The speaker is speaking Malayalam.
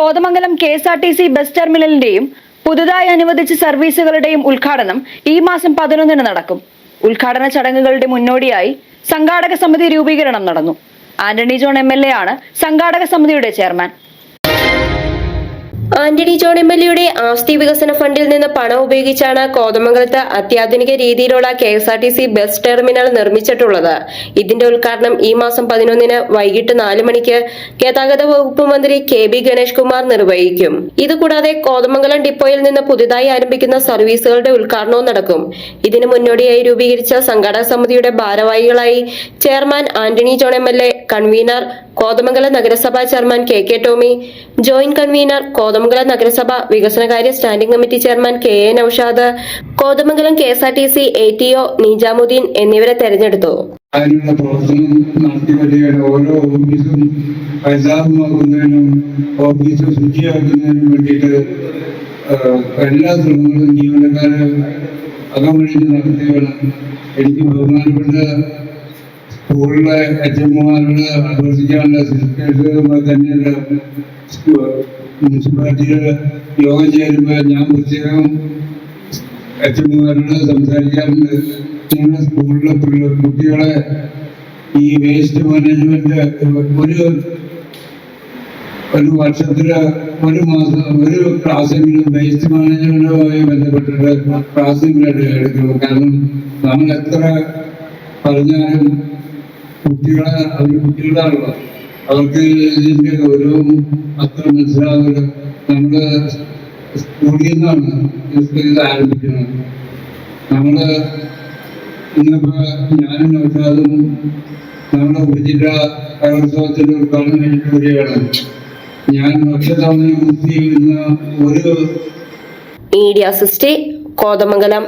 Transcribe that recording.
Kothamangalam K S R T C bus ടെർമിനലിന്റെയും പുതുതായി അനുവദിച്ച സർവീസുകളുടെയും ഉദ്ഘാടനം ഈ മാസം പതിനൊന്നിന് നടക്കും. ഉദ്ഘാടന ചടങ്ങുകളുടെ മുന്നോടിയായി സംഘാടക സമിതി രൂപീകരണം നടന്നു. Antony John M L A ആണ് സംഘാടക സമിതിയുടെ chairman. Antony John M L എയുടെ ആസ്തി വികസന ഫണ്ടിൽ നിന്ന് പണം ഉപയോഗിച്ചാണ് കോതമംഗലത്ത് അത്യാധുനിക രീതിയിലുള്ള K S R T C bus terminal നിർമ്മിച്ചിട്ടുള്ളത്. ഇതിന്റെ ഉദ്ഘാടനം ഈ മാസം പതിനൊന്നിന് വൈകിട്ട് നാല് മണിക്ക് ഗതാഗത വകുപ്പ് മന്ത്രി കെ ബി ഗണേഷ് കുമാർ നിർവഹിക്കും. ഇതുകൂടാതെ കോതമംഗലം ഡിപ്പോയിൽ നിന്ന് പുതുതായി ആരംഭിക്കുന്ന സർവീസുകളുടെ ഉദ്ഘാടനവും നടക്കും. ഇതിനു മുന്നോടിയായി രൂപീകരിച്ച സംഘാടക സമിതിയുടെ ഭാരവാഹികളായി chairman Antony John M L A convener Kothamangalam നഗരസഭാ chairman K K Tomy joint convener Kothamangalam നഗരസഭ വികസനകാര്യ standing committee chairman K A Noushad Kothamangalam K S R T C A T O Nizamudheen എന്നിവരെ തെരഞ്ഞെടുത്തു. ഓരോ എല്ലാ ജീവനക്കാരെ ബഹുമാനപ്പെട്ട സ്കൂളിലെ അച്ഛന്മാരുടെ അഭ്യർത്ഥിക്കാനുള്ള സിസ്റ്റേഴ്സുമായി തന്നെയല്ല മുനിസിപ്പാലിറ്റിയുടെ യോഗം ചേരുമ്പോൾ ഞാൻ പ്രത്യേകം എത്തുന്നവരോട് സംസാരിക്കാറുണ്ട്. നിങ്ങളുടെ സ്കൂളിലെ കുട്ടികളെ ഈ വേസ്റ്റ് മാനേജ്മെന്റ് ഒരു ഒരു വർഷത്തിൽ ഒരു മാസം ഒരു ക്ലാസ്സെങ്കിലും വേസ്റ്റ് മാനേജ്മെന്റുമായി ബന്ധപ്പെട്ടിട്ട് ക്ലാസ്സെങ്കിലും എടുക്കണം. കാരണം നമ്മൾ എത്ര പറഞ്ഞാലും കുട്ടികളെ അവർ കുട്ടികളാണല്ലോ. അവർക്ക് ഇതിന്റെ ഗൗരവം അത്ര മനസ്സിലാവില്ല നമ്മുടെ സ്കൂളിൽ നിന്നാണ് ഇത് ആരംഭിക്കുന്നത്. നമ്മൾ ഇന്നിപ്പോ ഞാനും നൗഷാദും നമ്മുടെ ഉപജില്ല കലോത്സവത്തിന്റെ ഉദ്ഘാടനം കഴിഞ്ഞിട്ട് വരികയാണ്. ഞാൻ നക്ഷത്രം യൂസ് ചെയ്യുന്ന ഒരു മീഡിയ സിസ്റ്റേ കോതമംഗലം